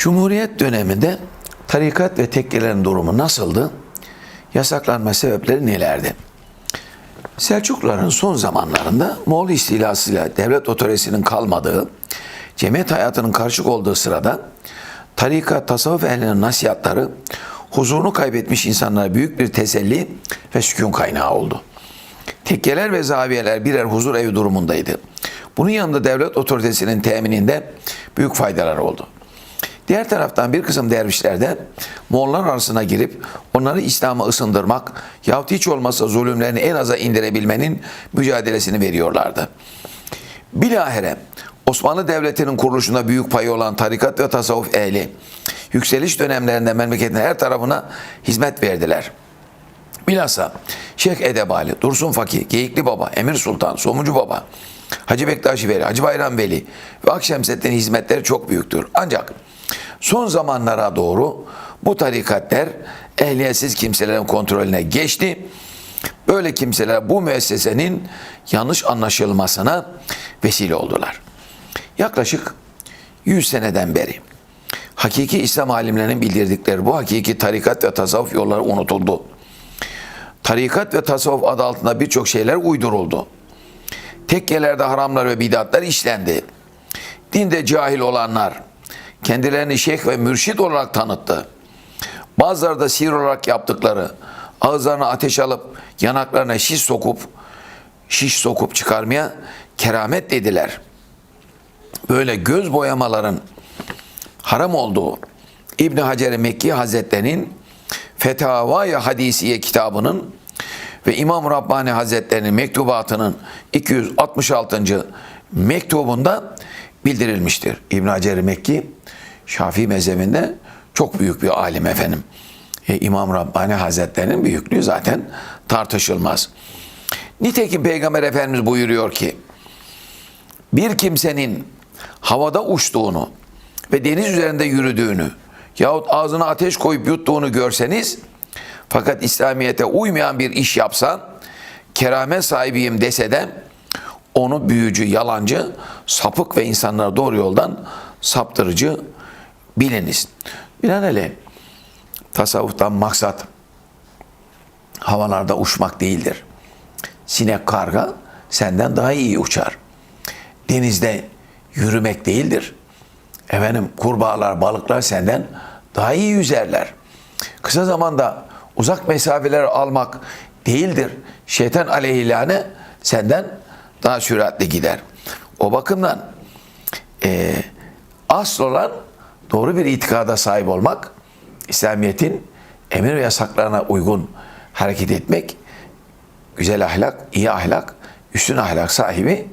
Cumhuriyet döneminde tarikat ve tekkelerin durumu nasıldı? Yasaklanma sebepleri nelerdi? Selçukluların son zamanlarında Moğol istilasıyla devlet otoritesinin kalmadığı, cemiyet hayatının karışık olduğu sırada tarikat, tasavvuf ehlinin nasihatları huzurunu kaybetmiş insanlara büyük bir teselli ve sükun kaynağı oldu. Tekkeler ve zaviyeler birer huzur evi durumundaydı. Bunun yanında devlet otoritesinin temininde büyük faydalar oldu. Diğer taraftan bir kısım dervişler de Moğollar arasına girip onları İslam'a ısındırmak yahut hiç olmazsa zulümlerini en aza indirebilmenin mücadelesini veriyorlardı. Bilahare Osmanlı Devleti'nin kuruluşunda büyük payı olan tarikat ve tasavvuf ehli yükseliş dönemlerinde memleketin her tarafına hizmet verdiler. Bilhassa Şeyh Edebali, Dursun Fakih, Geyikli Baba, Emir Sultan, Somucu Baba, Hacı Bektaşi Veli, Hacı Bayram Veli ve Akşemseddin'in hizmetleri çok büyüktür. Ancak son zamanlara doğru bu tarikatler ehliyetsiz kimselerin kontrolüne geçti. Böyle kimseler bu müessesenin yanlış anlaşılmasına vesile oldular. Yaklaşık 100 seneden beri hakiki İslam alimlerinin bildirdikleri bu hakiki tarikat ve tasavvuf yolları unutuldu. Tarikat ve tasavvuf adı altında birçok şeyler uyduruldu. Tekkelerde haramlar ve bidatlar işlendi. Dinde cahil olanlar kendilerini şeyh ve mürşit olarak tanıttı. Bazıları da sihir olarak yaptıkları ağızlarına ateş alıp yanaklarına şiş sokup şiş sokup çıkarmaya keramet dediler. Böyle göz boyamaların haram olduğu İbn Hacer Mekki Hazretleri'nin Fetavaya Hadisiye kitabının ve İmam Rabbani Hazretleri'nin mektubatının 266. mektubunda bildirilmiştir. İbn Hacer Mekki Şafii mezhebinde çok büyük bir alim efendim. E, İmam Rabbani Hazretleri'nin büyüklüğü zaten tartışılmaz. Nitekim Peygamber Efendimiz buyuruyor ki bir kimsenin havada uçtuğunu ve deniz üzerinde yürüdüğünü yahut ağzına ateş koyup yuttuğunu görseniz fakat İslamiyet'e uymayan bir iş yapsan keramet sahibiyim dese de onu büyücü, yalancı, sapık ve insanları doğru yoldan saptırıcı biliniz. Binaenaleyh tasavvuftan maksat havalarda uçmak değildir. Sinek karga senden daha iyi uçar. Denizde yürümek değildir. Efendim kurbağalar, balıklar senden daha iyi yüzerler. Kısa zamanda uzak mesafeler almak değildir. Şeytan aleyhilâne senden daha süratli gider. O bakımdan e, asıl olan doğru bir itikada sahip olmak, İslamiyet'in emir ve yasaklarına uygun hareket etmek, güzel ahlak, iyi ahlak, üstün ahlak sahibi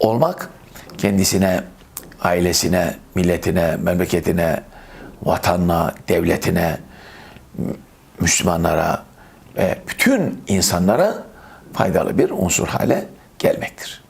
olmak kendisine, ailesine, milletine, memleketine, vatanına, devletine, Müslümanlara ve bütün insanlara faydalı bir unsur hale gelmektir.